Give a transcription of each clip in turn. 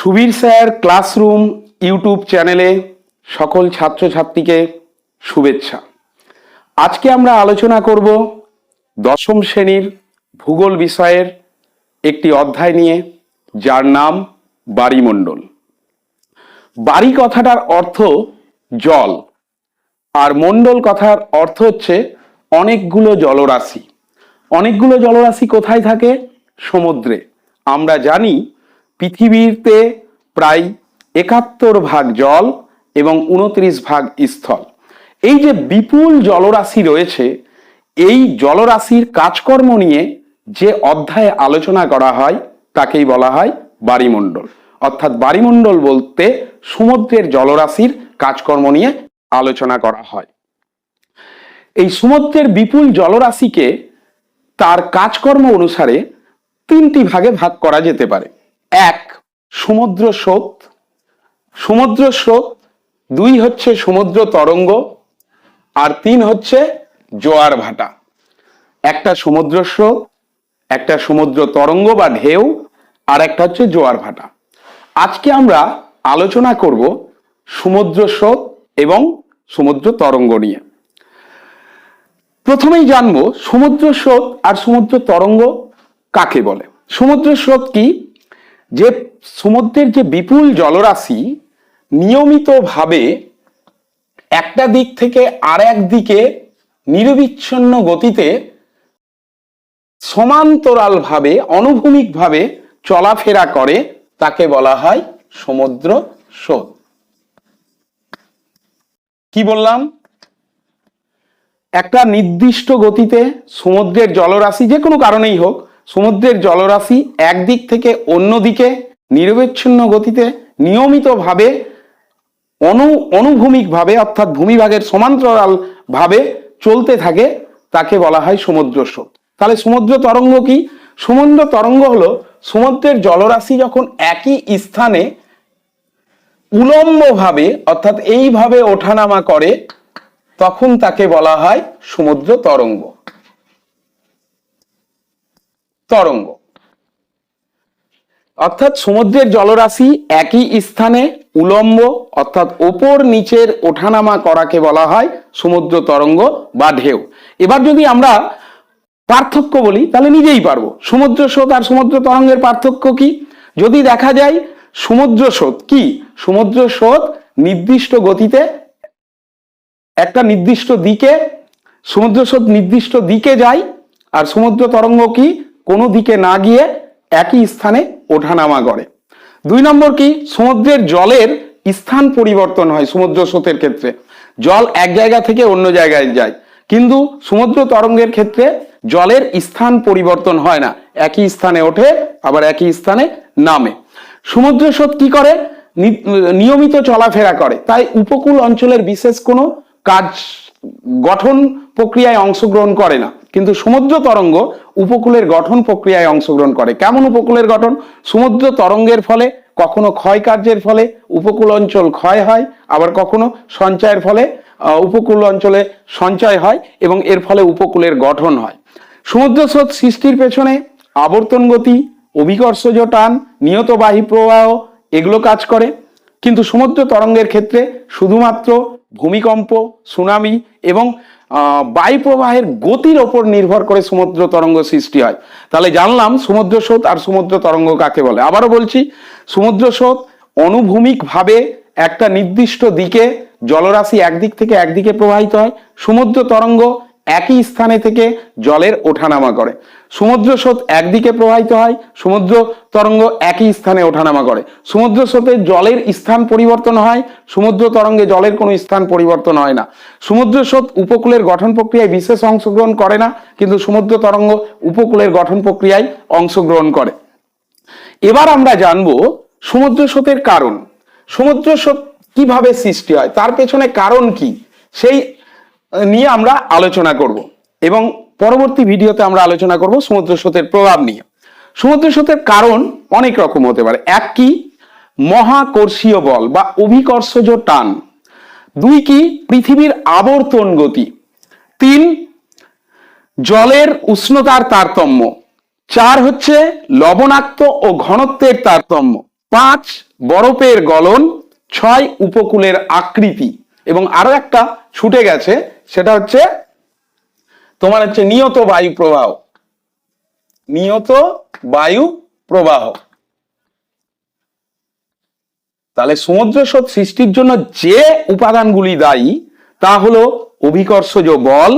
Subir sir classroom, YouTube চ্যানেলে সকল ছাত্রছাত্রীকে শুভেচ্ছা। আজকে আমরা আলোচনা করব দশম শ্রেণির ভূগোল বিষয়ের একটি অধ্যায় নিয়ে, যার নাম বাড়িমণ্ডল বাড়ি কথাটার অর্থ জল, আর মণ্ডল কথার অর্থ হচ্ছে অনেকগুলো জলরাশি। অনেকগুলো জলরাশি কোথায় থাকে? সমুদ্রে। আমরা জানি পৃথিবীতে প্রায় একাত্তর ভাগ জল এবং উনত্রিশ ভাগ স্থল। এই যে বিপুল জলরাশি রয়েছে, এই জলরাশির কাজকর্ম নিয়ে যে অধ্যায়ে আলোচনা করা হয়, তাকেই বলা হয় বাড়িমণ্ডল অর্থাৎ বাড়িমণ্ডল বলতে সমুদ্রের জলরাশির কাজকর্ম নিয়ে আলোচনা করা হয়। এই সমুদ্রের বিপুল জলরাশিকে তার কাজকর্ম অনুসারে তিনটি ভাগে ভাগ করা যেতে পারে। এক, সমুদ্র স্রোত। সমুদ্র স্রোত, দুই হচ্ছে সমুদ্র তরঙ্গ, আর তিন হচ্ছে জোয়ার ভাটা। একটা সমুদ্র স্রোত, একটা সমুদ্র তরঙ্গ বা ঢেউ, আর একটা হচ্ছে জোয়ার ভাটা। আজকে আমরা আলোচনা করব সমুদ্র স্রোত এবং সমুদ্র তরঙ্গ নিয়ে। প্রথমেই জানব, সমুদ্র স্রোত আর সমুদ্র তরঙ্গ কাকে বলে? সমুদ্র স্রোত কি? যে সমুদ্রের যে বিপুল জলরাশি নিয়মিতভাবে একটা দিক থেকে আর দিকে নিরবিচ্ছিন্ন গতিতে সমান্তরালভাবে, অনুভূমিকভাবে চলাফেরা করে, তাকে বলা হয় সমুদ্র স্রোত। কি বললাম? একটা নির্দিষ্ট গতিতে সমুদ্রের জলরাশি যে কোনো কারণেই হোক সমুদ্রের জলরাশি একদিক থেকে অন্য দিকে নিরবিচ্ছিন্ন গতিতে নিয়মিতভাবে অনু অনুভূমিকভাবে অর্থাৎ ভূমিভাগের সমান্তরাল ভাবে চলতে থাকে, তাকে বলা হয় সমুদ্র স্রোত। তাহলে সমুদ্র তরঙ্গ কি? সমুদ্র তরঙ্গ হলো সমুদ্রের জলরাশি যখন একই স্থানে উলম্বভাবে অর্থাৎ এইভাবে ওঠানামা করে, তখন তাকে বলা হয় সমুদ্র তরঙ্গ। তরঙ্গ। অর্থাৎ সমুদ্রের জলরাশি একই স্থানে উলম্ব, অর্থাৎ ওপর নিচের ওঠানামা করাকে বলা হয় সমুদ্র তরঙ্গ বা ঢেউ। এবার যদি আমরা পার্থক্য বলি, তাহলে নিজেই পারব। সমুদ্র স্রোত আর সমুদ্র তরঙ্গের পার্থক্য কি? যদি দেখা যায়, সমুদ্র স্রোত কি? সমুদ্র স্রোত নির্দিষ্ট গতিতে একটা নির্দিষ্ট দিকে, সমুদ্র স্রোত নির্দিষ্ট দিকে যায়, আর সমুদ্র তরঙ্গ কি? কোনো দিকে না গিয়ে একই স্থানে ওঠানামা করে। দুই নম্বর কি? সমুদ্রের জলের স্থান পরিবর্তন হয় সমুদ্র স্রোতের ক্ষেত্রে। জল এক জায়গা থেকে অন্য জায়গায় যায়। কিন্তু সমুদ্র তরঙ্গের ক্ষেত্রে জলের স্থান পরিবর্তন হয় না। একই স্থানে ওঠে, আবার একই স্থানে নামে। সমুদ্র স্রোত কি করে? নিয়মিত চলাফেরা করে। তাই উপকূল অঞ্চলের বিশেষ কোনো কাজ গঠন প্রক্রিয়ায় অংশগ্রহণ করে না। কিন্তু সমুদ্র তরঙ্গ উপকূলের গঠন প্রক্রিয়ায় অংশগ্রহণ করে। কেমন উপকূলের গঠন? সমুদ্র তরঙ্গের ফলে, কখনো ক্ষয় কার্যের ফলে, উপকূল অঞ্চল ক্ষয় হয়, আবার কখনো সঞ্চয়ের ফলে উপকূল অঞ্চলে সঞ্চয় হয় এবং এর ফলে উপকূলের গঠন হয়। সমুদ্র স্রোত সৃষ্টির পেছনে আবর্তন গতি, অভিকর্ষজ টান, নিয়ত বায়ু প্রবাহ, এগুলো কাজ করে। কিন্তু সমুদ্র তরঙ্গের ক্ষেত্রে শুধুমাত্র ভূমিকম্প, সুনামি এবং বায়ুপ্রবাহের বায়ু প্রবাহের গতির ওপর নির্ভর করে সমুদ্র তরঙ্গ সৃষ্টি হয়। তাহলে জানলাম সমুদ্র স্রোত আর সমুদ্র তরঙ্গ কাকে বলে। আবারও বলছি, সমুদ্র স্রোত অনুভূমিকভাবে একটা নির্দিষ্ট দিকে জলরাশি একদিক থেকে একদিকে প্রবাহিত হয়। সমুদ্র তরঙ্গ একই স্থানে থেকে জলের ওঠানামা করে। সমুদ্র স্রোত একদিকে প্রবাহিত হয়, সমুদ্র তরঙ্গ একই স্থানে ওঠানামা করে। সমুদ্র স্রোতে জলের স্থান পরিবর্তন হয়, সমুদ্র তরঙ্গে জলের কোনো স্থান পরিবর্তন হয় না। সমুদ্র স্রোত উপকূলের গঠন প্রক্রিয়ায় বিশেষ অংশগ্রহণ করে না, কিন্তু সমুদ্র তরঙ্গ উপকূলের গঠন প্রক্রিয়ায় অংশগ্রহণ করে। এবার আমরা জানব সমুদ্র স্রোতের কারণ। সমুদ্র স্রোত কীভাবে সৃষ্টি হয়, তার পেছনে কারণ কি? সেই নিয়ে আমরা আলোচনা করব। এবং পরবর্তী ভিডিওতে আমরা আলোচনা করব সমুদ্র স্রোতের প্রভাব নিয়ে। সমুদ্র স্রোতের কারণ অনেক রকম হতে পারে। এক কি, মহাকর্ষীয় বল বা অভিকর্ষজ টান। দুই কি, পৃথিবীর আবর্তন গতি। তিন, জলের উষ্ণতার তারতম্য। চার হচ্ছে লবণাক্ত ও ঘনত্বের তারতম্য। পাঁচ, বরফের গলন। ছয়, উপকূলের আকৃতি। এবং আরও একটা ছুটে গেছে সেটা হচ্ছে, তোমার হচ্ছে নিয়ত বায়ু প্রবাহ। নিয়ত বায়ু প্রবাহ। তাহলে সমুদ্র স্রোত সৃষ্টির জন্য যে উপাদানগুলি দায়ী, তা হলো অভিকর্ষজ বল,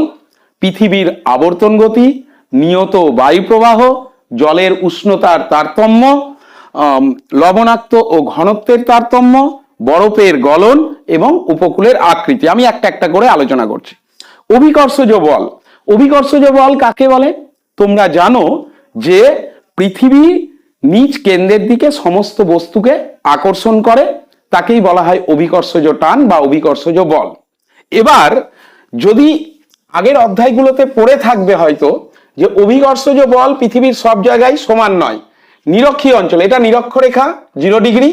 পৃথিবীর আবর্তন গতি, নিয়ত বায়ু প্রবাহ, জলের উষ্ণতার তারতম্য লবণাক্ত ও ঘনত্বের তারতম্য, বরফের গলন এবং উপকূলের আকৃতি। আমি একটা একটা করে আলোচনা করছি। অভিকর্ষজ বল অভিকর্ষজ বল কাকে বলে? তোমরা জানো যে পৃথিবী নিজ কেন্দ্রের দিকে সমস্ত বস্তুকে আকর্ষণ করে, তাকেই বলা হয় অভিকর্ষজ টান বা অভিকর্ষজ বল এবার যদি আগের অধ্যায়গুলোতে পড়ে থাকবে হয়তো যে অভিকর্ষজ বল পৃথিবীর সব জায়গায় সমান নয়। নিরক্ষীয় অঞ্চল, এটা নিরক্ষরেখা জিরো ডিগ্রি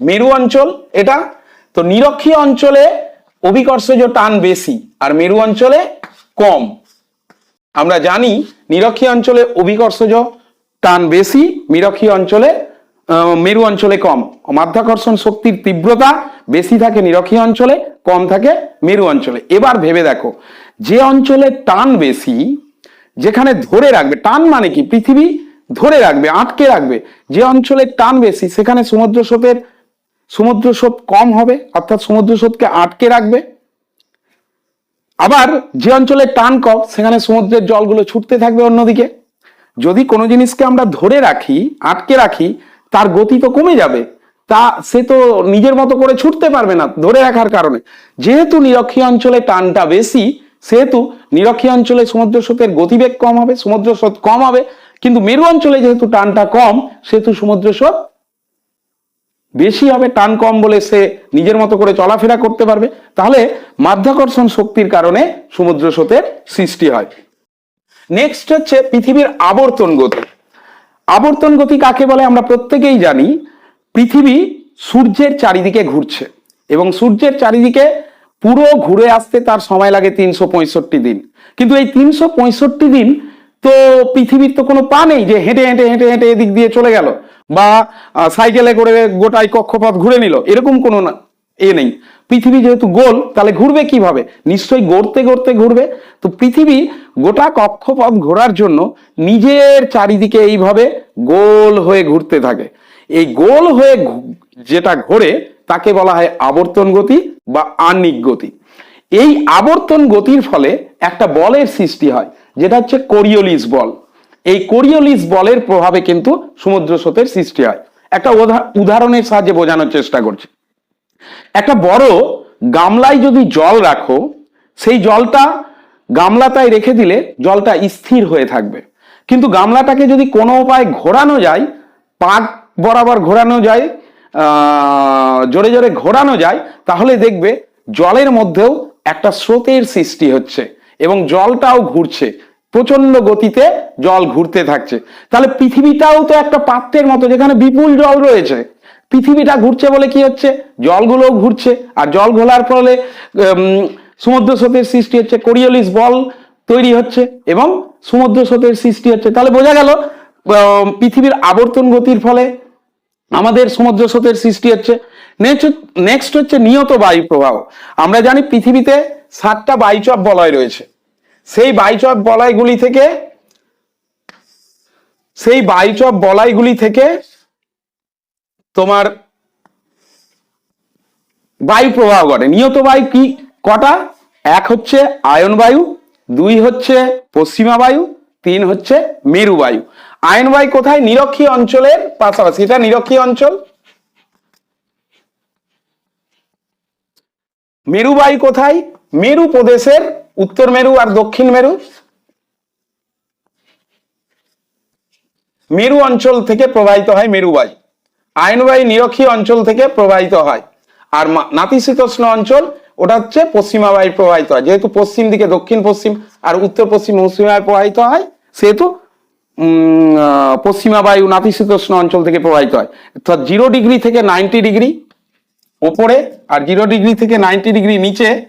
মেরু অঞ্চল, এটা তো নিরক্ষীয় অঞ্চলে অভিকর্ষজ টান বেশি আর মেরু অঞ্চলে কম। আমরা জানি নিরক্ষীয় অঞ্চলে অভিকর্ষজ টান বেশি নিরক্ষীয় অঞ্চলে মেরু অঞ্চলে কম। মাধ্যাকর্ষণ শক্তির তীব্রতা বেশি থাকে নিরক্ষীয় অঞ্চলে, কম থাকে মেরু অঞ্চলে। এবার ভেবে দেখো, যে অঞ্চলে টান বেশি, যেখানে ধরে রাখবে, টান মানে কি? পৃথিবী ধরে রাখবে, আটকে রাখবে। যে অঞ্চলে টান বেশি, সেখানে সমুদ্র স্রোতের সমুদ্র স্রোত কম হবে, অর্থাৎ সমুদ্র স্রোতকে আটকে রাখবে। আবার যে অঞ্চলে টান কম, সেখানে সমুদ্রের জলগুলো ছুটতে থাকবে অন্যদিকে। যদি কোনো জিনিসকে আমরা ধরে রাখি, আটকে রাখি, তার গতি তো কমে যাবে। তা সে তো নিজের মতো করে ছুটতে পারবে না ধরে রাখার কারণে। যেহেতু নিরক্ষীয় অঞ্চলে টানটা বেশি, সেহেতু নিরক্ষীয় অঞ্চলে সমুদ্র স্রোতের গতিবেগ কম হবে, সমুদ্র স্রোত কম হবে। কিন্তু মেরু অঞ্চলে যেহেতু টানটা কম, সেহেতু সমুদ্র স্রোত বেশি হবে, টান কম বলে সে নিজের মতো করে চলাফেরা করতে পারবে। তাহলে মাধ্যাকর্ষণ শক্তির কারণে সমুদ্র স্রোতের সৃষ্টি হয়। নেক্সট হচ্ছে পৃথিবীর আবর্তন গতি। আবর্তন গতি কাকে বলে? আমরা প্রত্যেকেই জানি, পৃথিবী সূর্যের চারিদিকে ঘুরছে এবং সূর্যের চারিদিকে পুরো ঘুরে আসতে তার সময় লাগে তিনশো পঁয়ষট্টি দিন। কিন্তু এই তিনশো পঁয়ষট্টি দিন তো পৃথিবীর তো কোনো পা নেই যে হেঁটে হেঁটে হেঁটে হেঁটে এদিক দিয়ে চলে গেল বা সাইকেলে করে গোটাই কক্ষপথ ঘুরে নিল। এরকম কোনো না, এ নেই। পৃথিবী যেহেতু গোল, তাহলে ঘুরবে কীভাবে? নিশ্চয়ই গড়তে গড়তে ঘুরবে। তো পৃথিবী গোটা কক্ষপথ ঘোরার জন্য নিজের চারিদিকে এইভাবে গোল হয়ে ঘুরতে থাকে। এই গোল হয়ে যেটা ঘোরে, তাকে বলা হয় আবর্তন গতি বা আহ্নিক গতি। এই আবর্তন গতির ফলে একটা বলের সৃষ্টি হয়। যেটা হচ্ছে কোরিওলিস বল। এই কোরিওলিস বলের প্রভাবে কিন্তু সমুদ্র স্রোতের সৃষ্টি হয়। একটা উদাহরণের সাহায্যে বোঝানোর চেষ্টা করছি। একটা বড় গামলায় যদি জল রাখো, সেই জলটা গামলাটায় রেখে দিলে জলটা স্থির হয়ে থাকবে। কিন্তু গামলাটাকে যদি কোনো উপায় ঘোরানো যায়, পাক বরাবর ঘোরানো যায় জোরে জোরে ঘোরানো যায়, তাহলে দেখবে জলের মধ্যেও একটা স্রোতের সৃষ্টি হচ্ছে। এবং জলটাও ঘুরছে। প্রচণ্ড গতিতে জল ঘুরতে থাকছে। তাহলে পৃথিবীটাও তো একটা পাত্রের মতো, যেখানে বিপুল জল রয়েছে। পৃথিবীটা ঘুরছে বলে কি হচ্ছে? জলগুলো ঘুরছে। আর জল ঘোলার ফলে সমুদ্র স্রোতের সৃষ্টি হচ্ছে, কোরিওলিস বল তৈরি হচ্ছে এবং সমুদ্র স্রোতের সৃষ্টি হচ্ছে। তাহলে বোঝা গেল পৃথিবীর আবর্তন গতির ফলে আমাদের সমুদ্র স্রোতের সৃষ্টি হচ্ছে। নেক্সট হচ্ছে নিয়ত বায়ু প্রবাহ আমরা জানি পৃথিবীতে সাতটা বায়ুচাপ বলয় রয়েছে। সেই বায়ুচাপ বলয়গুলি থেকে, সেই বায়ুচাপ বলয়গুলি থেকে তোমার বায়ু প্রবাহ ঘটে। নিয়ত বায়ু কি? কটা? এক হচ্ছে আয়ন বায়ু, দুই হচ্ছে পশ্চিমা বায়ু, তিন হচ্ছে মেরু বায়ু। আয়ন বায়ু কোথায়? নিরক্ষীয় অঞ্চলের পাশাপাশি। এটা নিরক্ষীয় অঞ্চল। মেরু বায়ু কোথায়? মেরু প্রদেশের উত্তর মেরু আর দক্ষিণ মেরু। মেরু অঞ্চল থেকে প্রবাহিত হয় মেরুবায়ু আয়নবায়ু নিরক্ষীয় অঞ্চল থেকে প্রবাহিত হয়। আর নাতিশীতোষ্ণ অঞ্চল ওটা হচ্ছে পশ্চিমাবায়ু প্রবাহিত হয়। যেহেতু পশ্চিম দিকে দক্ষিণ পশ্চিম আর উত্তর পশ্চিম মৌসুমিবায়ু প্রবাহিত হয় সেহেতু উম, আহ, পশ্চিমা বায়ু নাতিশীতোষ্ণ অঞ্চল থেকে প্রবাহিত হয়। অর্থাৎ জিরো ডিগ্রি থেকে নাইনটি ডিগ্রি ওপরে আর জিরো ডিগ্রি থেকে নাইনটি ডিগ্রি নিচে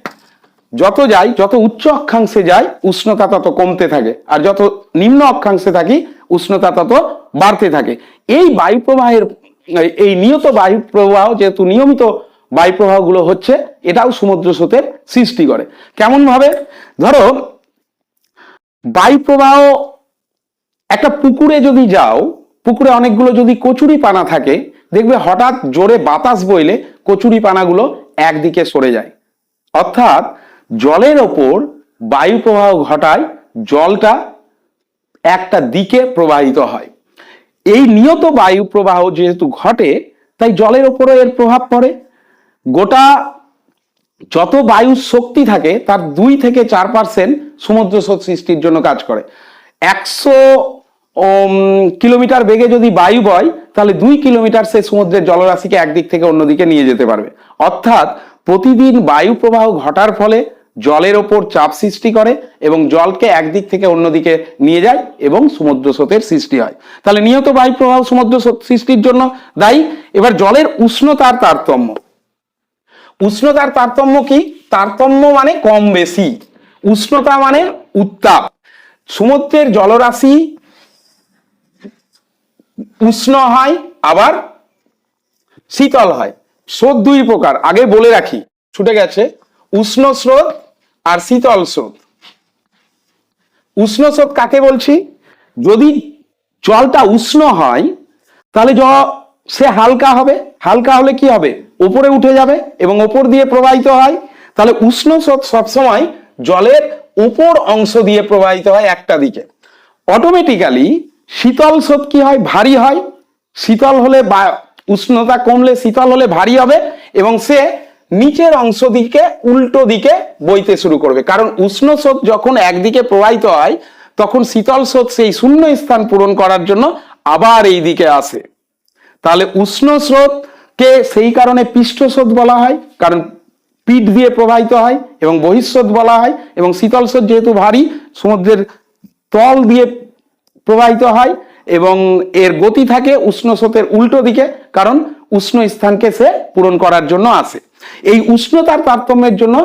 যত যাই, যত উচ্চ অক্ষাংশে যাই, উষ্ণতা তত কমতে থাকে। আর যত নিম্ন অক্ষাংশে থাকি, উষ্ণতা তত বাড়তে থাকে। এই বায়ু প্রবাহের এই- নিয়ত বায়ু প্রবাহ যেহেতু নিয়মিত বায়ু প্রবাহগুলো হচ্ছে, এটাও সমুদ্র স্রোতের সৃষ্টি করে। কেমন ভাবে ধরো বায়ু প্রবাহ একটা পুকুরে যদি যাও, পুকুরে অনেকগুলো যদি কচুরি পানা থাকে, দেখবে হঠাৎ জোরে বাতাস বইলে কচুরি পানাগুলো একদিকে সরে যায়। অর্থাৎ জলের ওপর বায়ু প্রবাহ ঘটায়, জলটা একটা দিকে প্রবাহিত হয়। এই নিয়ত বায়ু প্রবাহ যেহেতু ঘটে, তাই জলের ওপরও এর প্রভাব পড়ে। গোটা যত বায়ুর শক্তি থাকে, তার দুই থেকে চার পার্সেন্ট সমুদ্র সৃষ্টির জন্য কাজ করে। একশো কিলোমিটার বেগে যদি বায়ু বয়, তাহলে দুই কিলোমিটার সে সমুদ্রের জলরাশিকে একদিক থেকে অন্যদিকে নিয়ে যেতে পারবে। অর্থাৎ প্রতিদিন বায়ু প্রবাহ ঘটার ফলে জলের ওপর চাপ সৃষ্টি করে এবং জলকে একদিক থেকে অন্যদিকে নিয়ে যায় এবং সমুদ্র স্রোতের সৃষ্টি হয়। তাহলে নিয়ত বায়ু প্রবাহ সমুদ্র সৃষ্টির জন্য দায়ী। এবার জলের উষ্ণতার তারতম্য। উষ্ণতার তারতম্য কি? তারতম্য মানে কম বেশি। উষ্ণতা মানে উত্তাপ। সমুদ্রের জলরাশি উষ্ণ হয়, আবার শীতল হয়। স্রোত দুই প্রকার, আগে বলে রাখি, ছুটে গেছে। উষ্ণ স্রোত আর শীতল স্রোত। উষ্ণ স্রোত কাকে বলছি? যদি জলটা উষ্ণ হয়, তাহলে জল সে হালকা হবে। হালকা হলে কি হবে? উপরে উঠে যাবে এবং ওপর দিয়ে প্রবাহিত হয়। তাহলে উষ্ণ স্রোত সবসময় জলের উপর অংশ দিয়ে প্রবাহিত হয় একটা দিকে। অটোমেটিক্যালি শীতল স্রোত কি হয়? ভারী হয়। শীতল হলে বা উষ্ণতা কমলে শীতল হলে ভারী হবে এবং সে নিচের অংশ দিকে, উল্টো দিকে বইতে শুরু করবে। কারণ উষ্ণ স্রোত যখন একদিকে প্রবাহিত হয়, তখন শীতল স্রোত সেই শূন্য স্থান পূরণ করার জন্য আবার এই দিকে আসে। তাহলে উষ্ণ স্রোতকে সেই কারণে পৃষ্ঠ স্রোত বলা হয়, কারণ পিঠ দিয়ে প্রবাহিত হয় এবং বহিঃস্রোত বলা হয় এবং শীতল স্রোত যেহেতু ভারী, সমুদ্রের তল দিয়ে প্রবাহিত হয় এবং এর গতি থাকে উষ্ণ স্রোতের উল্টো দিকে, কারণ উষ্ণ স্থানকে সে পূরণ করার জন্য আসে। এই উষ্ণতার তারতম্যের জন্য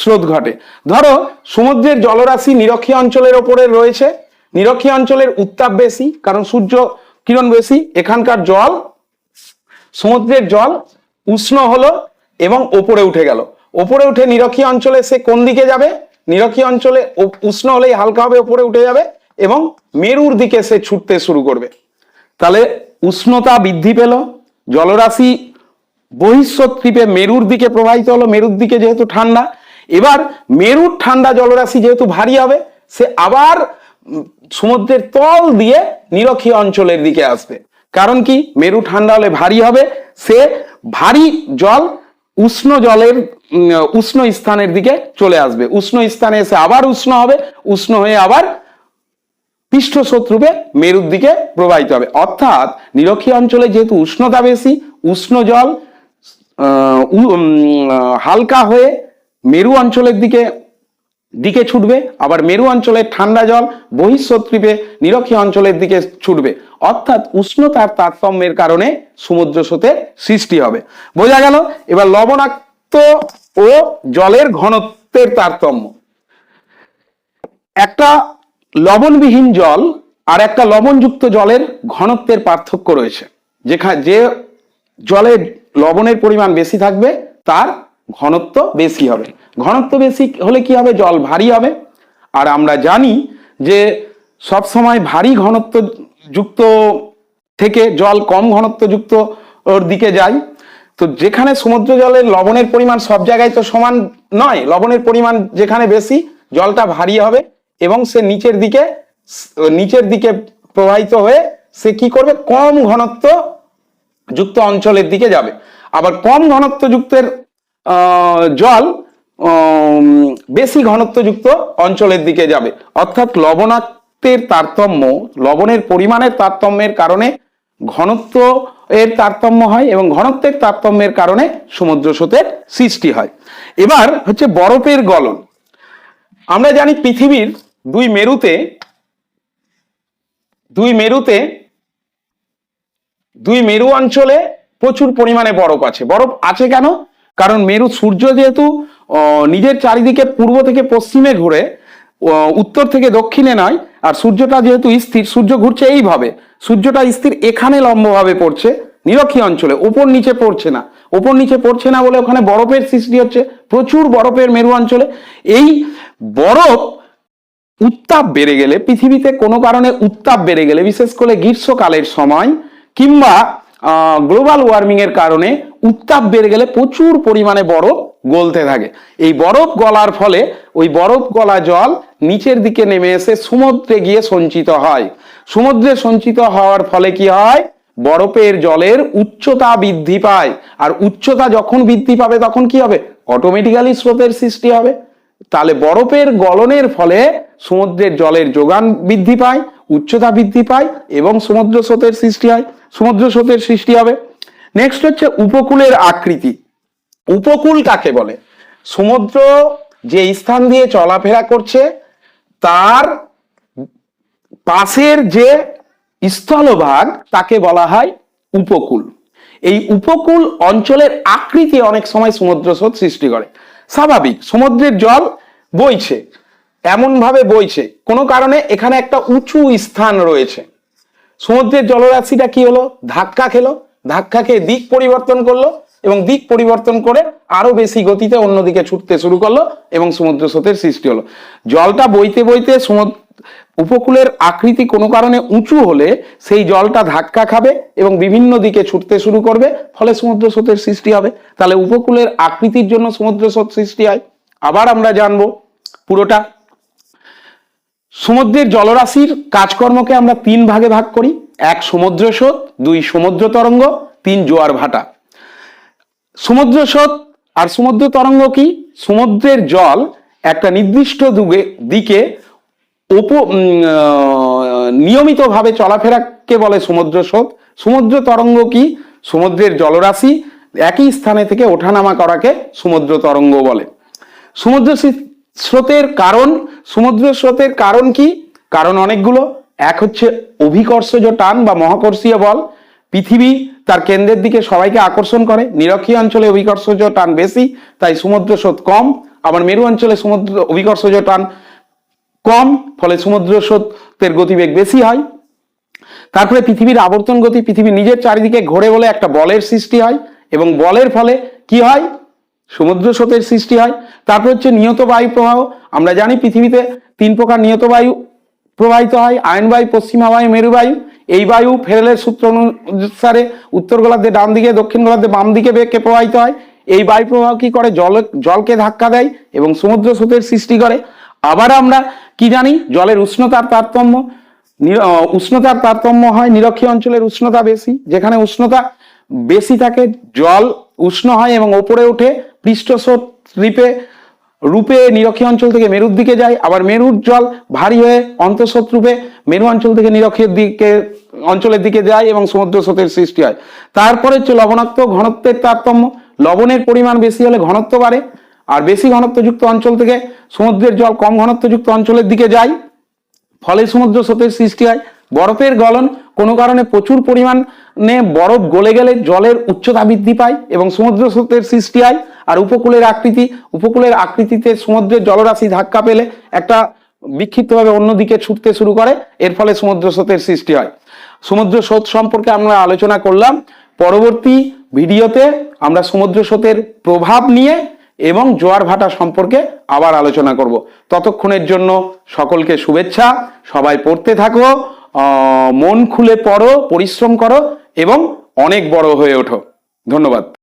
স্রোত ঘটে। ধরো, সমুদ্রের জলরাশি নিরক্ষীয় অঞ্চলের ওপরে রয়েছে। নিরক্ষীয় অঞ্চলের উত্তাপ বেশি, কারণ সূর্য কিরণ বেশি, এখানকার জল, সমুদ্রের জল উষ্ণ হলো এবং ওপরে উঠে গেল। ওপরে উঠে নিরক্ষীয় অঞ্চলে সে কোন দিকে যাবে? নিরক্ষীয় অঞ্চলে উষ্ণ হলেই হালকা হবে ওপরে উঠে যাবে। এবং মেরুর দিকে সে ছুটতে শুরু করবে। তাহলে উষ্ণতা বৃদ্ধি পেল, জলরাশি বহিঃস্রোত মেরুর দিকে প্রবাহিত হলো, মেরুর দিকে যেহেতু ঠান্ডা, এবার মেরুর ঠান্ডা জলরাশি যেহেতু ভারী হবে, সে আবার সমুদ্রের তল দিয়ে নিরক্ষীয় অঞ্চলের দিকে আসবে। কারণ কি? মেরু ঠান্ডা হলে ভারী হবে, সে ভারী জল উষ্ণ জলের উষ্ণ স্থানের দিকে চলে আসবে। উষ্ণ স্থানে এসে আবার উষ্ণ হবে, উষ্ণ হয়ে আবার পৃষ্ঠস্রোত রূপে মেরুর দিকে প্রবাহিত হবে। অর্থাৎ নিরক্ষীয় অঞ্চলে যেহেতু উষ্ণতা বেশি, উষ্ণ জল হালকা হয়ে মেরু অঞ্চলের দিকে দিকে ছুটবে, আবার মেরু অঞ্চলের ঠান্ডা জল বহিঃস্রোত নিরক্ষীয় অঞ্চলের দিকে ছুটবে। অর্থাৎ উষ্ণতার তারতম্যের কারণে সমুদ্র স্রোতের সৃষ্টি হবে। বোঝা গেল? এবার লবণাক্ত ও জলের ঘনত্বের তারতম্য। একটা লবণবিহীন জল আর একটা লবণযুক্ত জলের ঘনত্বের পার্থক্য রয়েছে। যেখানে যে জলে লবণের পরিমাণ বেশি থাকবে, তার ঘনত্ব বেশি হবে। ঘনত্ব বেশি হলে কি হবে? জল ভারী হবে। আর আমরা জানি যে সব সময় ভারী ঘনত্ব যুক্ত থেকে জল কম ঘনত্বযুক্ত ওর দিকে যায়। তো যেখানে সমুদ্র জলের লবণের পরিমাণ সব জায়গায় তো সমান নয়, লবণের পরিমাণ যেখানে বেশি, জলটা ভারী হবে। এবং সে নিচের দিকে নিচের দিকে প্রবাহিত হয়ে সে কি করবে? কম ঘনত্ব যুক্ত অঞ্চলের দিকে যাবে। আবার কম ঘনত্ব যুক্তের জল বেশি ঘনত্বযুক্ত অঞ্চলের দিকে যাবে। অর্থাৎ লবণাক্তের তারতম্য, লবণের পরিমাণের তারতম্যের কারণে ঘনত্ব এর তারতম্য হয় এবং ঘনত্বের তারতম্যের কারণে সমুদ্র স্রোতের সৃষ্টি হয়। এবার হচ্ছে বরফের গলন। আমরা জানি পৃথিবীর দুই মেরুতে দুই মেরুতে, দুই মেরু অঞ্চলে প্রচুর পরিমাণে বরফ আছে। বরফ আছে কেন? কারণ মেরু সূর্য যেহেতু নিজের চারিদিকে পূর্ব থেকে পশ্চিমে ঘুরে উত্তর থেকে দক্ষিণে নয়, আর সূর্যটা যেহেতু স্থির, সূর্য ঘুরছে এইভাবে। সূর্যটা স্থির এখানে লম্বভাবে পড়ছে নিরক্ষী অঞ্চলে, ওপর নিচে পড়ছে না। ওপর নিচে পড়ছে না বলে ওখানে বরফের সৃষ্টি হচ্ছে, প্রচুর বরফের মেরু অঞ্চলে। এই বরফ উত্তাপ বেড়ে গেলে, পৃথিবীতে কোনো কারণে উত্তাপ বেড়ে গেলে, বিশেষ করে গ্রীষ্মকালের সময় কিংবা গ্লোবাল ওয়ার্মিং এর কারণে উত্তাপ বেড়ে গেলে প্রচুর পরিমাণে বরফ গলতে থাকে। এই বরফ গলার ফলে ওই বরফ গলা জল নিচের দিকে নেমে এসে সমুদ্রে গিয়ে সঞ্চিত হয়। সমুদ্রে সঞ্চিত হওয়ার ফলে কি হয়? বরফের জলের উচ্চতা বৃদ্ধি পায়। আর উচ্চতা যখন বৃদ্ধি পাবে তখন কি হবে? অটোমেটিক্যালি স্রোতের সৃষ্টি হবে। তাহলে বরফের গলনের ফলে সমুদ্রের জলের যোগান বৃদ্ধি পায়, উচ্চতা বৃদ্ধি পায় এবং সমুদ্র স্রোতের সৃষ্টি হয়। সমুদ্র স্রোতের সৃষ্টি হবে। নেক্সট হচ্ছে উপকূলের আকৃতি। উপকূল কাকে বলে? সমুদ্র যে স্থান দিয়ে চলাফেরা করছে, তার পাশের যে স্থলভাগ, তাকে বলা হয় উপকূল। এই উপকূল অঞ্চলের আকৃতি অনেক সময় সমুদ্র স্রোত সৃষ্টি করে। স্বাভাবিক, সমুদ্রের জল বইছে এমন ভাবে বইছে। কোনো কারণে এখানে একটা উঁচু স্থান রয়েছে। সমুদ্রের জলরাশিটা কি হলো? ধাক্কা খেলো। ধাক্কা খেয়ে দিক পরিবর্তন করল। এবং দিক পরিবর্তন করে আরও বেশি গতিতে অন্যদিকে ছুটতে শুরু করল এবং সমুদ্র স্রোতের সৃষ্টি হলো। জলটা বইতে বইতে সমুদ্র উপকূলের আকৃতি কোনো কারণে উঁচু হলে সেই জলটা ধাক্কা খাবে এবং বিভিন্ন দিকে ছুটতে শুরু করবে, ফলে সমুদ্র স্রোতের সৃষ্টি হবে। তাহলে উপকূলের আকৃতির জন্য সমুদ্র স্রোত সৃষ্টি হয়। আবার আমরা জানব পুরোটা। সমুদ্রের জলরাশির কাজকর্মকে আমরা তিন ভাগে ভাগ করি। এক সমুদ্র স্রোত, দুই সমুদ্র তরঙ্গ, তিন জোয়ার ভাটা। সমুদ্র স্রোত আর সমুদ্র তরঙ্গ কি? সমুদ্রের জল একটা নির্দিষ্ট দুগে দিকে উপ নিয়মিতভাবে চলাফেরাকে বলে সমুদ্র স্রোত। সমুদ্র তরঙ্গ কি? সমুদ্রের জলরাশি একই স্থানে থেকে ওঠানামা করাকে সমুদ্র তরঙ্গ বলে। সমুদ্র স্রোতের কারণ, সমুদ্র স্রোতের কারণ কি? কারণ অনেকগুলো। এক হচ্ছে অভিকর্ষজ টান বা মহাকর্ষীয় বল। পৃথিবী তার কেন্দ্রের দিকে সবাইকে আকর্ষণ করে। নিরক্ষীয় অঞ্চলে অভিকর্ষজ টান বেশি, তাই সমুদ্র স্রোত কম। আবার মেরু অঞ্চলে সমুদ্র, অভিকর্ষজ টান কম, ফলে সমুদ্র স্রোতের গতিবেগ বেশি হয়। তারপরে পৃথিবীর আবর্তন গতি পৃথিবী নিজের চারিদিকে ঘোরে বলে একটা বলের সৃষ্টি হয় এবং বলের ফলে কি হয়? সমুদ্র স্রোতের সৃষ্টি হয়। তারপর হচ্ছে নিয়ত বায়ু প্রবাহ। আমরা জানি পৃথিবীতে তিন প্রকার নিয়ত বায়ু প্রবাহিত হয়। আয়ন বায়ু, পশ্চিমা বায়ু, মেরু বায়ু। এই বায়ু ফেরেলের সূত্র অনুসারে উত্তর গোলার্ধে ডান দিকে, দক্ষিণ গোলার্ধে বাম দিকে বেগকে প্রবাহিত হয়। এই বায়ু প্রবাহ কি করে? জল, জলকে ধাক্কা দেয় এবং সমুদ্র স্রোতের সৃষ্টি করে। আবার আমরা কি জানি? জলের উষ্ণতার তারতম্য উষ্ণতার তারতম্য হয় নিরক্ষীয় অঞ্চলের উষ্ণতা বেশি, যেখানে উষ্ণতা বেশি থাকে, জল উষ্ণ হয় এবং ওপরে উঠে পৃষ্ঠস্রোত রূপে রূপে নিরক্ষীয় অঞ্চল থেকে মেরুর দিকে যায় আবার মেরুর জল ভারী হয়ে অন্তঃস্রোত রূপে মেরু অঞ্চল থেকে নিরক্ষীয় দিকে, অঞ্চলের দিকে যায় এবং সমুদ্র স্রোতের সৃষ্টি হয়। তারপরে হচ্ছে লবণাক্ত ঘনত্বের তারতম্য। লবণের পরিমাণ বেশি হলে ঘনত্ব বাড়ে, আর বেশি ঘনত্বযুক্ত অঞ্চল থেকে সমুদ্রের জল কম ঘনত্বযুক্ত অঞ্চলের দিকে যায়, ফলে সমুদ্র স্রোতের সৃষ্টি হয়। বরফের গলন কোনো কারণে প্রচুর পরিমাণে বরফ গলে গেলে জলের উচ্চতা বৃদ্ধি পায় এবং সমুদ্র স্রোতের সৃষ্টি হয়। আর উপকূলের আকৃতি, উপকূলের আকৃতিতে সমুদ্রের জলরাশি ধাক্কা পেলে একটা বিক্ষিপ্তভাবে অন্যদিকে ছুটতে শুরু করে, এর ফলে সমুদ্র স্রোতের সৃষ্টি হয়। সমুদ্র স্রোত সম্পর্কে আমরা আলোচনা করলাম। পরবর্তী ভিডিওতে আমরা সমুদ্র স্রোতের প্রভাব নিয়ে এবং জোয়ার ভাটা সম্পর্কে আবার আলোচনা করব। ততক্ষণের জন্য সকলকে শুভেচ্ছা। সবাই পড়তে থাকো। মন খুলে পড়ো পরিশ্রম করো এবং অনেক বড় হয়ে ওঠো। ধন্যবাদ।